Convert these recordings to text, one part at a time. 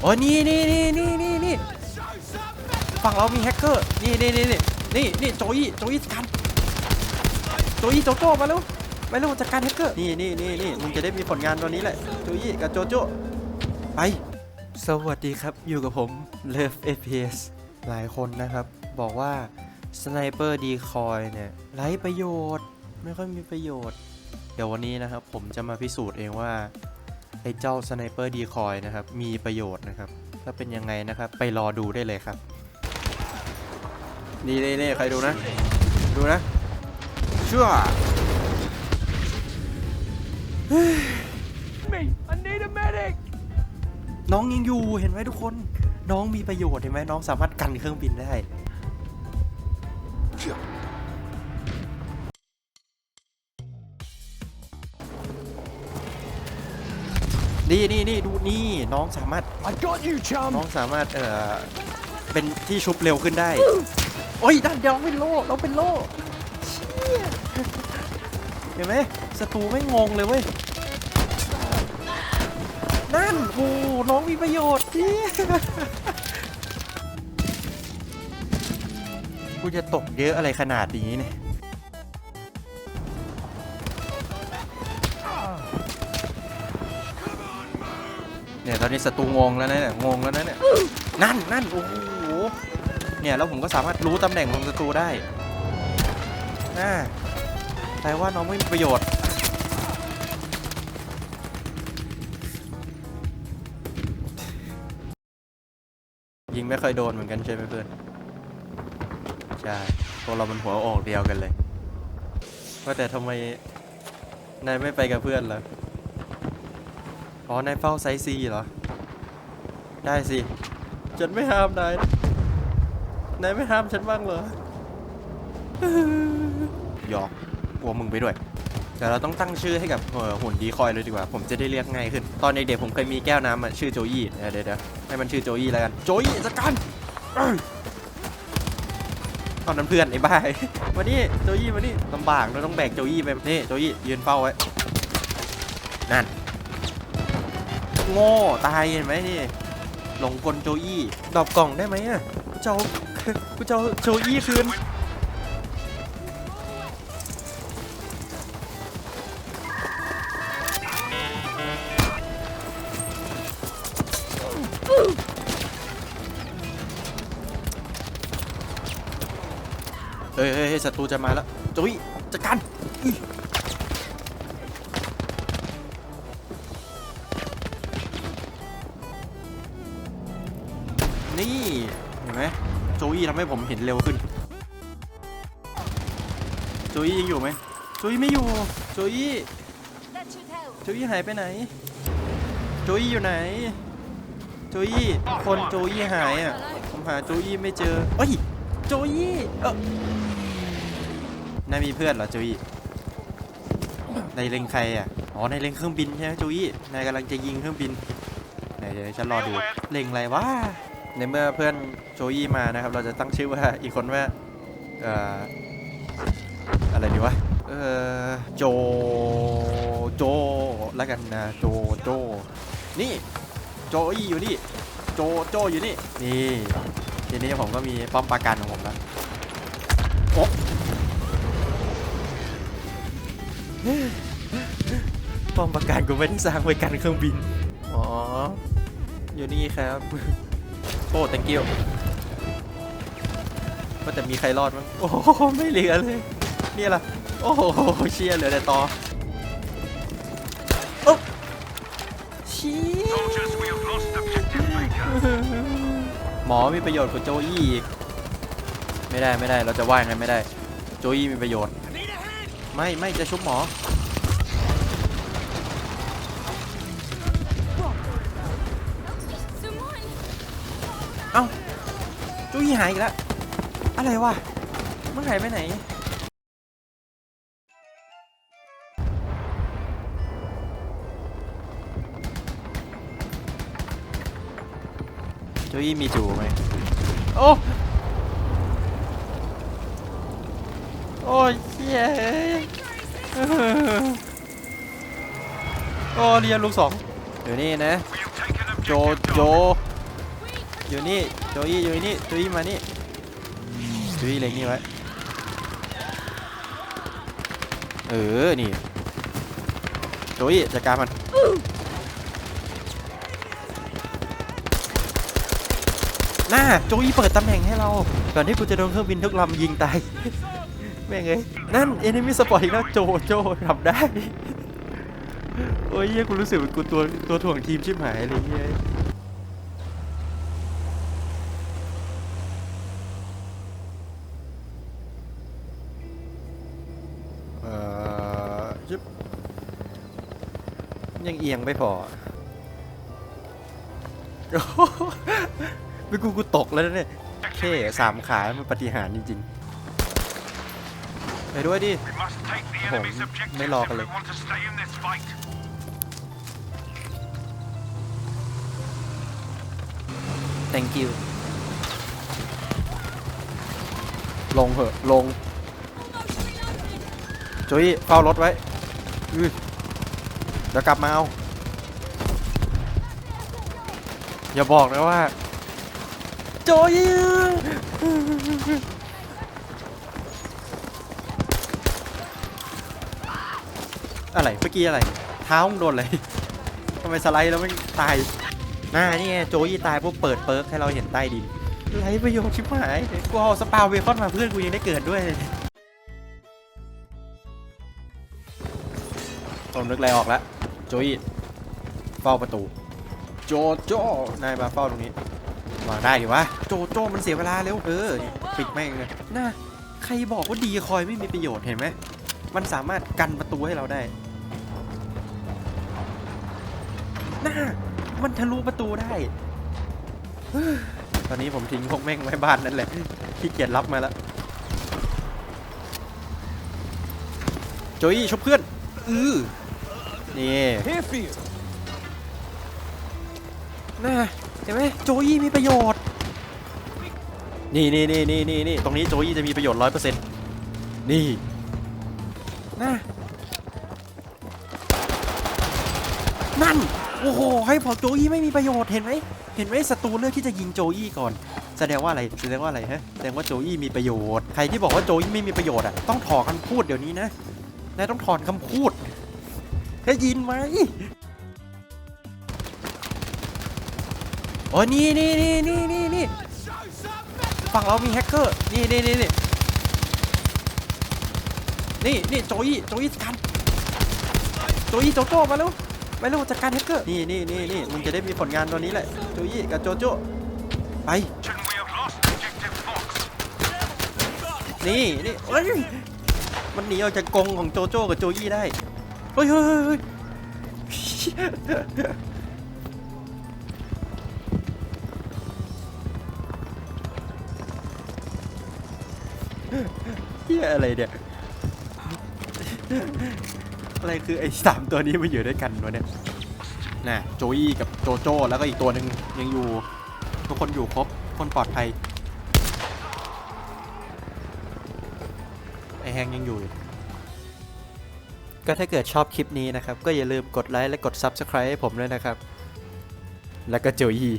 โอ้ยนี่นี่นี่นี่นี่นี่ฝั่งเรามีแฮกเกอร์ นี่นี่นี่นี่นี่นี่โจยโจยจัดการโจยโจโจ้มาเร็วมาเร็วจัดการแฮกเกอร์ นี่นี่นี่นี่มึงจะได้มีผลงานตัวนี้แหละ โจยกับโจโจ้ไป สวัสดีครับ อยู่กับผม Love FPS หลายคนนะครับ บอกว่าสไนเปอร์ดีคอยเนี่ยไร้ประโยชน์ ไม่ค่อยมีประโยชน์ เดี๋ยววันนี้นะครับ ผมจะมาพิสูจน์เองว่า อ้เจ้าสไนเปอร์ดีคอยนะครับ มีประโยชน์นะครับ ถ้าเป็นยังไงนะครับ ไปรอดูได้เลยครับนี่นี่นี่ใครดูนะ ดูนะชั่ว me! I need a medic! น้องยังอยู่เห็นไหมทุกคน น้องมีประโยชน์เห็นไหมน้องสามารถกันเครื่องบินได้ นี่นี่นี่ดูนี่น้องสามารถ I got you, น้อ chum! งสามารถเอ่อเป็นที่ชุบเร็วขึ้นได้ โอ้ยด้านเดียวเราเป็นโล่เราเป็นโล่เชี่ยเห็นไหมศัตรูไม่งงเลยเว้ยนั่นโอ้น้องมีประโยชน์เชี่ยกูจะตกเยอะอะไรขนาดนี้เนี่ย เนี่ยตอนนี้ศัตรูงงแล้วนะเนี่ยงงแล้วนะเนี่ยนั่นนั่นโอ้โหเนี่ยแล้วผมก็สามารถรู้ตำแหน่งของศัตรูได้น่าแต่ว่าน้องไม่มีประโยชน์ยิงไม่เคยโดนเหมือนกันใช่ไหมเพื่อนใช่พวกเรามันหัวออกเดียวกันเลยว่าแต่ทำไมนายไม่ไปกับเพื่อนล่ะ อ๋อนายเฝ้าไซซีเหรอ ได้สิ ฉันไม่ห้ามนาย นายไม่ห้ามฉันบ้างเหรอหยอกกลัวมึงไปด้วยแต่เราต้องตั้งชื่อให้กับหุ่นดีคอยเลยดีกว่า ผมจะได้เรียกง่ายขึ้น ตอนเด็กๆผมเคยมีแก้วน้ำอะชื่อโจยี่เดี๋ยวเดี๋ยวให้มันชื่อโจยี่แล้วกัน โจยี่จัดการตอนนั้นเพื่อนไอ้บ้ามานี่โจยี่มานี่ลำบากเราต้องแบกโจยี่ไปนี่โจยี่ยืนเฝ้าไว้ นั่น โง่ตายเห็นไหมนี่หลงกลโจอี้ดอปกล่องได้ไหมอะกูจะเอากูจะเอาโจอี้คืนเฮ้ยเฮ้ยเฮ้ยศัตรูจะมาแล้วโจอี้จัดการ นี่ เห็นไหมโจอี้ทำให้ผมเห็นเร็วขึ้น โจอี้ยังอยู่ไหมโจอี้ไม่อยู่ โจอี้โจอี้หายไปไหน โจอี้อยู่ไหน โจอี้คนโจอี้หายอะ ผมหาโจอี้ไม่เจอเอ้ย โจอี้เออนายมีเพื่อนเหรอโจอี้นายเล็งใครอะ อ๋อนายเล็งเครื่องบินใช่ไหมโจอี้นายกำลังจะยิงเครื่องบินไหนเดี๋ยวฉันรอดู เล็งอะไรวะ ในเมื่อเพื่อนโจอี้มานะครับ เราจะตั้งชื่อว่าอีกคนว่าเอ่ออะไรดีวะเออโจโจแล้วกันนะโจโจนี่โจอี้อยู่นี่โจโจอยู่นี่นี่ทีนี้ผมก็มีป้อมปราการของผมแล้วโอ๊ะป้อมปราการกูไม่ได้สร้างไว้กันเครื่องบิน อ๋อ อยู่นี่ครับ อ้ thank you ว่าแต่มีใครรอดมั้งโอ้โหไม่เหลือเลยนี่ล่ะโอ้โหเชียเหลือแต่ตอโอ๊ะเชี้หมอมีประโยชน์กว่าโจอี้อีกไม่ได้ไม่ได้เราจะว่ายังไงไม่ได้ โจอี้มีประโยชน์ ไม่ไม่จะชุบหมอ เอ้าโจอี้หายอีกแล้วอะไรวะมันหายไปไหนโจอี้มีจูไหมโอ้โอ้ยเย้ยโอ้เรียนลูกสองเดี๋ยวนี้นะ โจ โจ อยู่นี่โจอี้อยู่นี่โจอี้มานี่โจอี้เล็งนี่ไว้เออ นี่โจอี้จัดการมันน่าโจอี้เปิดตำแหน่งให้เรา ก่อนที่กูจะโดนเครื่องบินทุกลำยิงตาย แม่งเอ้ยนั่นเอนิมิสปอร์ตอีกแล้วโจโจทำได้ โอ้ยเหี้ยกูรู้สึกเหมือนกูตัวตัวถ่วงทีมชิบหายเลยเหี้ย อจึ๊บยังเอียงไม่พอโอ้โหไม่กูกูตกแล้วนะเนี่ยเท่สามขา มันปฏิหารย์จริงๆ ไปด้วยดิ We must take the Hold enemy's on, objectives may if log we alert. want to stay in this fight. thank you ลงเหอะ ลง จุ้ยเฝ้ารถไว้ อื้อเดี๋ยวกลับมาเอา อย่าบอกนะว่า โจยอะไรเมื่อกี้อะไร เท้ามึงโดนอะไรทำไมสไลด์แล้วไม่ตายน่านี่ไงโจยี่ตายปุ๊บเปิดเปิร์กให้เราเห็นใต้ดินไรประโยชน์ชิบหายกูเอาสปาเวคอนมาเพื่อนกูยังได้เกิดด้วย ผมนึกอะไรออกแล้วโจยเฝ้าประตู โจโจนายมาเฝ้าตรงนี้วางได้ดิวะโจโจมันเสียเวลาเร็วเออปิดแม่งเลยน่าใครบอกว่าดีคอยไม่มีประโยชน์เห็นไหมมันสามารถกันประตูให้เราได้น่ามันทะลุประตูได้ตอนนี้ผมทิ้งพวกแม่งไว้บ้านนั่นแหละขี้เกียจรับมาแล้วโจยชบเพื่อนอือ นี่ Here for you. น่าเห็นไหมโจยี่มีประโยชน์ นี่นี่นี่นี่นี่นี่ตรงนี้โจยี่จะมีประโยชน์ร้อยเปอร์เซ็นต์นี่น่านั่น โอ้โห ให้พอโจยี่ไม่มีประโยชน์ เห็นไหม เห็นไหมศัตรูเลือกที่จะยิงโจยี่ก่อน แสดงว่าอะไร แสดงว่าอะไรฮะ แสดงว่าโจยี่มีประโยชน์ ใครที่บอกว่าโจยี่ไม่มีประโยชน์อะ ต้องถอนคำพูดเดี๋ยวนี้นะ นายต้องถอนคำพูด ได้ยินไหมโอ้ยนี่นี่นี่นี่นี่นี่ฝั่งเรามีแฮกเกอร์ นี่นี่นี่นี่นี่นี่โจยี่โจยี่จัดการโจยี่โจโจ้มาแล้วไปเร็วจัดการแฮกเกอร์ นี่นี่นี่นี่มึงจะได้มีผลงานตัวนี้แหละ โจยี่กับโจโจ้ไป นี่นี่เอ้ยมันหนีออกจากกรงของโจโจ้กับโจยี่ได้ เฮ้ยเฮ้ยเฮ้ยเฮ้ยเฮียอะไรเนี่ย อะไรคือไอ้สามตัวนี้มาอยู่ด้วยกันวะเนี่ยน่ะโจยี่กับโจโจ้แล้วก็อีกตัวหนึ่งยังอยู่ ทุกคนอยู่ครบ คนปลอดภัย ไอแฮงยังอยู่ ก็ถ้าเกิดชอบคลิปนี้นะครับ ก็อย่าลืมกดไลค์และกด Subscribe ให้ผมด้วยนะครับ แล้วก็โจยี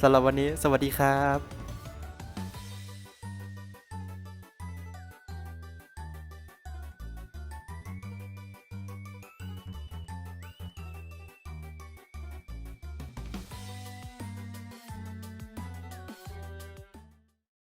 สำหรับวันนี้สวัสดีครับ